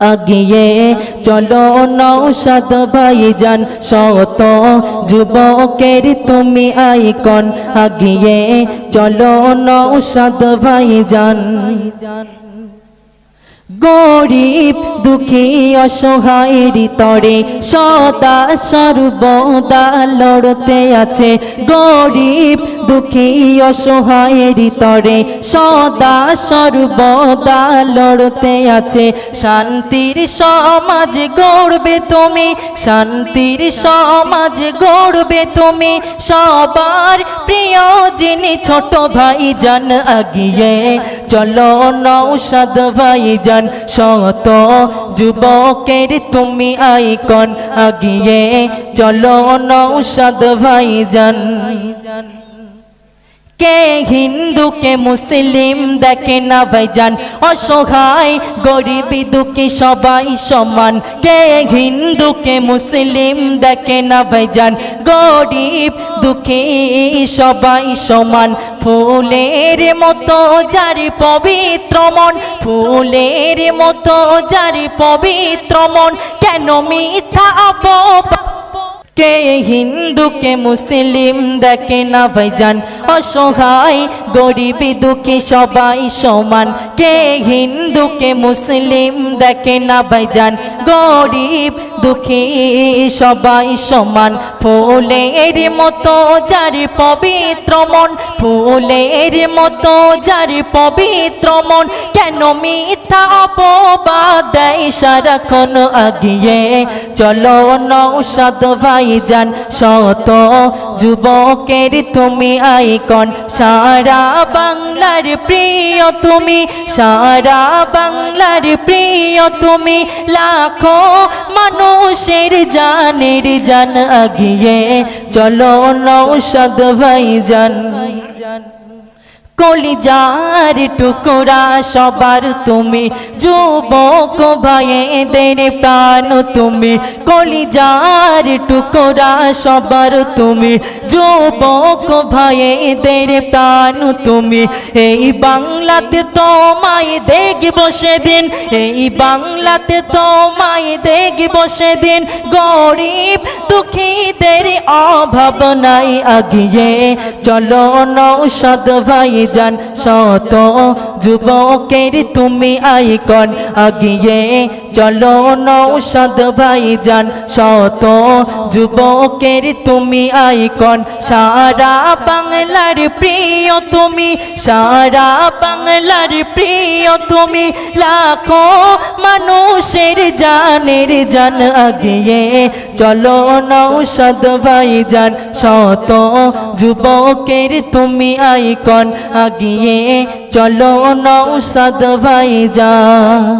আগিয়ে চলো নৌসাদ ভাইজান শত যুবকের তুমি আইকন। আগিয়ে চলো নৌসাদ ভাইজান। গরিব, দুঃখী, অসহায়ের তরে সদা সর্বদা লড়তে আছে। গরিব, দুঃখী, অসহায়ের তরে সদা সর্বদা লড়তে আছে। শান্তির সমাজ গড়বে তুমি, শান্তির সমাজ গড়বে তুমি। সবার প্রিয় যিনি ছোট ভাই জান আগিয়ে চলো নৌসাদ ভাই জান শত যুবকের তুমি আইকন, আগিয়ে চলো নৌসাদ ভাই জান কে হিন্দু, কে মুসলিম, দেখে না ভাইজান, অসহায়, গরিবী, দুঃখী, সবাই সমান। কে হিন্দু, কে মুসলিম, দেখে না ভাইজান, গরিব, দুঃখী, সবাই সমান। ফুলের মতো যার পবিত্র মন, ফুলের মতো যার পবিত্র মন, কেন মিথ্যা অপবাদ? কে হিন্দুকে মুসলিম, দেখে না ভাইজান, অসহায় গরিবী দুঃখী সবাই সমান। কে হিন্দু, কে মুসলিম, দেখে না ভাইজান। গরিব দুঃখী সবাই সমান। ফুলের মতো যার পবিত্র মন, ফুলের মতো যার পবিত্র মন। কেন মিথ্যা অপবাদ দেয় সারাক্ষণ আগিয়ে? চলো নৌসাদ ভাইজান, শত যুবকের তুমি আইকন। সারা বাংলার প্রিয় তুমি, সারা বাংলার প্রিয় তুমি, লাখো মানুষের জানের জান আগিয়ে, চলো নৌষদ ভাই ভাইজান। কলিজার টুকরা সবার তুমি, যুবক ভাইদের প্রাণ তুমি। কলিজার টুকরা সবার তুমি, যুবক ভাইদের প্রাণ তুমি। এই বাংলাতে তোমায় দেখব সেদিন, এই বাংলাতে তোমায় দেখব সেদিন। গরিব দুঃখীদের অভাব নাই আগিয়ে, চলো নৌসাদ ভাই যান শত যুবকের তুমি আইকন আগিয়ে চলো নৌসাদ ভাই যান শত যুবকের তুমি আইকন। সারা বাংলার প্রিয় তুমি, সারা বাংলার প্রিয় তুমি। লাখো মানুষের জানের জান আগিয়ে চলো নৌসাদ ভাই যান শত যুবকের তুমি আইকন আগিয়ে চলো নৌসাদ ভাই যান